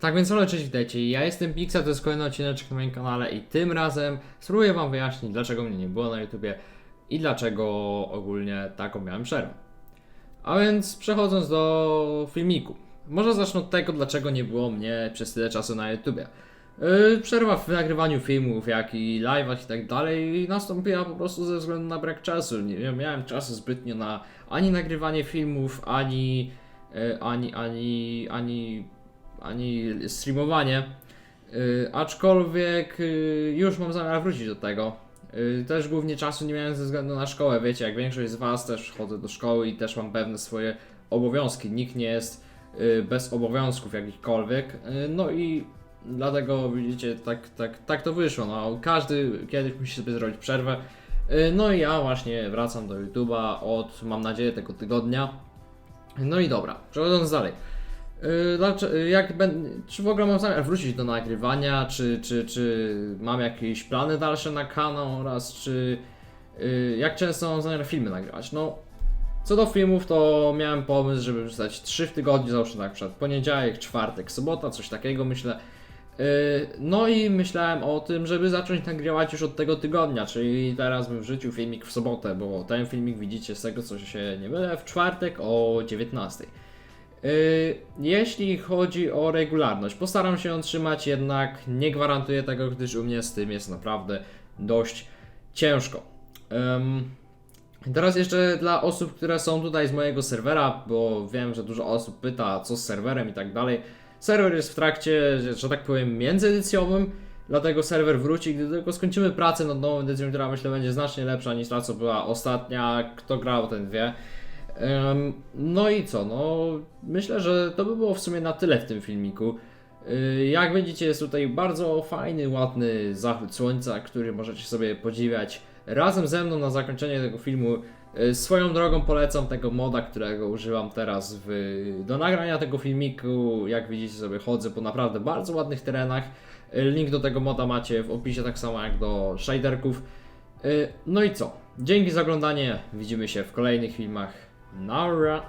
Tak więc halo, cześć, witajcie. Ja jestem Pixa, to jest kolejny odcinek na moim kanale i tym razem spróbuję wam wyjaśnić, dlaczego mnie nie było na YouTubie i dlaczego ogólnie taką miałem przerwę. A więc przechodząc do filmiku. Może zacznę od tego, dlaczego nie było mnie przez tyle czasu na YouTubie. Yy, przerwa w nagrywaniu filmów, jak i live'ach i tak dalej nastąpiła po prostu ze względu na brak czasu. Nie nie miałem czasu zbytnio na ani nagrywanie filmów, ani, yy, ani, ani, ani, ani streamowanie. Yy, aczkolwiek yy, już mam zamiar wrócić do tego. Yy, też głównie czasu nie miałem ze względu na szkołę. Wiecie, jak większość z Was też chodzę do szkoły i też mam pewne swoje obowiązki. Nikt nie jest bez obowiązków jakichkolwiek. No i dlatego widzicie, tak, tak, tak to wyszło. No, każdy kiedyś musi sobie zrobić przerwę. No i ja właśnie wracam do YouTube'a od, mam nadzieję, tego tygodnia. No i dobra, przechodząc dalej. Yy, dlaczego, jak czy w ogóle mam zamiar wrócić do nagrywania, czy, czy, czy mam jakieś plany dalsze na kanał oraz czy yy, jak często mam zamiar filmy nagrywać? No, co do filmów, to miałem pomysł, żeby wrzucać 3 w tygodniu, załóżmy tak, przykład poniedziałek, czwartek, sobota, coś takiego myślę. Yy, No i myślałem o tym, żeby zacząć nagrywać już od tego tygodnia, czyli teraz bym wrzucił filmik w sobotę, bo ten filmik widzicie z tego co się nie mylę w czwartek o 19. Yy, Jeśli chodzi o regularność, postaram się ją trzymać, jednak nie gwarantuję tego, gdyż u mnie z tym jest naprawdę dość ciężko. Teraz jeszcze dla osób, które są tutaj z mojego serwera, bo wiem, że dużo osób pyta, co z serwerem i tak dalej. Serwer jest w trakcie, że tak powiem, międzyedycjowym, dlatego serwer wróci, gdy tylko skończymy pracę nad nową edycją, która myślę będzie znacznie lepsza niż ta, co była ostatnia. Kto grał, ten wie. No i co, no myślę, że to by było w sumie na tyle w tym filmiku. Yy, Jak widzicie jest tutaj bardzo fajny, ładny zachód słońca, który możecie sobie podziwiać razem ze mną na zakończenie tego filmu. Yy, Swoją drogą polecam tego moda, którego używam teraz w, do nagrania tego filmiku. Jak widzicie sobie chodzę po naprawdę bardzo ładnych terenach. Yy, Link do tego moda macie w opisie, tak samo jak do shaderków. No i co? Dzięki za oglądanie. Widzimy się w kolejnych filmach. Nara!